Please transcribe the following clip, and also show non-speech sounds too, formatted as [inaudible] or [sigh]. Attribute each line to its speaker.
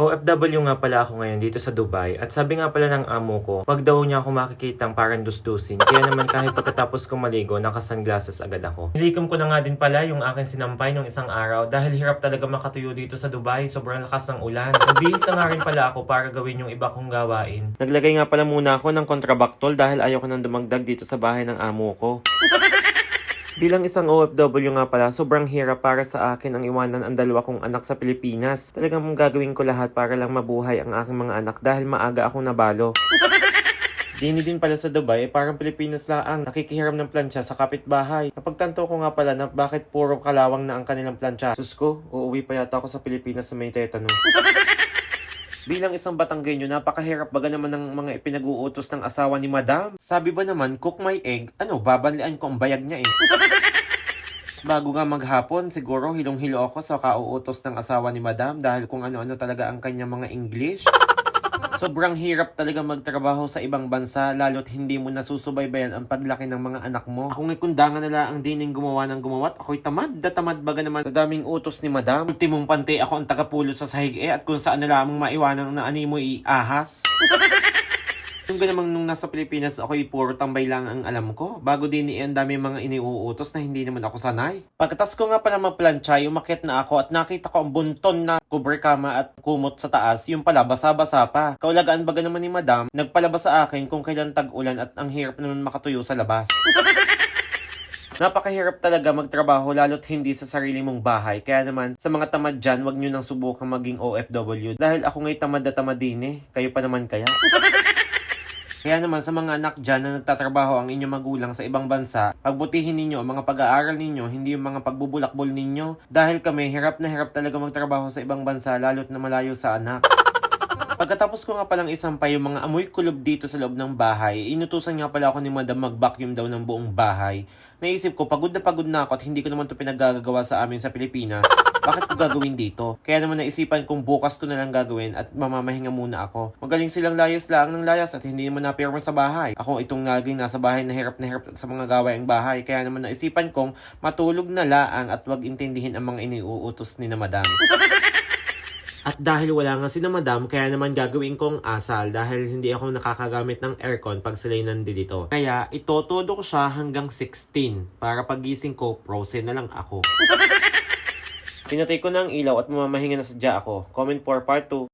Speaker 1: OFW nga pala ako ngayon dito sa Dubai at sabi nga pala ng amo ko, wag daw niya ako makikitang parang dusdusin. Kaya naman kahit pagkatapos ko maligo, naka-sunglasses agad ako. Nilikom ko na nga din pala yung aking sinampay nung isang araw dahil hirap talaga makatuyo dito sa Dubai. Sobrang lakas ng ulan. Nagbihis na nga rin pala ako para gawin yung iba kong gawain. Naglagay nga pala muna ako ng kontrabaktol dahil ayoko nang dumagdag dito sa bahay ng amo ko. [laughs] Bilang isang OFW nga pala, sobrang hirap para sa akin ang iwanan ang dalawa kong anak sa Pilipinas. Talagang gagawin ko lahat para lang mabuhay ang aking mga anak dahil maaga akong nabalo. Dini din pala sa Dubai, parang Pilipinas lang nakikihiram ng plancha sa kapitbahay. Napagtanto ko nga pala na bakit puro kalawang na ang kanilang plancha. Sus ko, uuwi pa yata ako sa Pilipinas sa may tetano. Bilang isang Batanggenyo, napakahirap baga naman ng mga ipinag-uutos ng asawa ni Madam. Sabi ba naman, cook my egg, ano, babanlian ko ang bayag niya eh. [laughs] Bago nga maghapon, siguro hilong-hilo ako sa kauutos ng asawa ni Madam dahil kung ano-ano talaga ang kanya mga English. Sobrang hirap talaga magtrabaho sa ibang bansa lalo't hindi mo nasusubaybayan ang paglaki ng mga anak mo. Ako nga'y kundangan nila ang dining gumawa ng gumawa at ako'y tamad da tamad baga naman sa daming utos ni madam. Ultimong pante ako ang tagapulo sa sahig eh at kung saan na lamang maiwanan na ani mo iahas. [laughs] Yung ganamang nung nasa Pilipinas ako'y puro tambay lang ang alam ko. Bago din eh, ang dami mga iniuutos na hindi naman ako sanay. Pagkatas ko nga pala magplansya, umakit na ako at nakita ko ang bunton na cover kama at kumot sa taas. Yung pala, basa-basa pa. Kaulagaan baga naman ni madam, nagpalabas sa akin kung kailan tag-ulan at ang hirap naman makatuyo sa labas. Napakahirap talaga magtrabaho lalo't hindi sa sarili mong bahay. Kaya naman, sa mga tamad dyan, wag nyo nang subukan maging OFW. Dahil ako nga'y tamad na tamad din eh. Kayo pa naman kaya? Kaya naman sa mga anak dyan na nagtatrabaho ang inyong magulang sa ibang bansa, pagbutihin ninyo ang mga pag-aaral ninyo, hindi yung mga pagbubulakbol ninyo. Dahil kami, hirap na hirap talaga magtrabaho sa ibang bansa, lalo't na malayo sa anak. Pagkatapos ko nga palang isampay yung mga amoy kulob dito sa loob ng bahay, inutusan nga pala ako ni madam mag-vacuum daw ng buong bahay. Naisip ko, pagod na pagod na ako at hindi ko naman ito pinaggagawa sa amin sa Pilipinas. Bakit ko gagawin dito? Kaya naman naisipan kong bukas ko na lang gagawin at mamamahinga muna ako. Magaling silang layas lang ng layas at hindi naman napirma sa bahay. Ako itong naging nasa bahay na hirap na hirap sa mga gawaing bahay. Kaya naman naisipan kong matulog na laang at wag intindihin ang mga iniuutos ni na madam. [laughs] At dahil wala nga si na madam, kaya naman gagawin kong asal dahil hindi ako nakakagamit ng aircon pag sila'y nandito. Kaya itotodo ko siya hanggang 16 para pagising ko, frozen na lang ako. [laughs] Pinatay ko na ang ilaw at mamamahinga na sadya ako. Comment for part 2.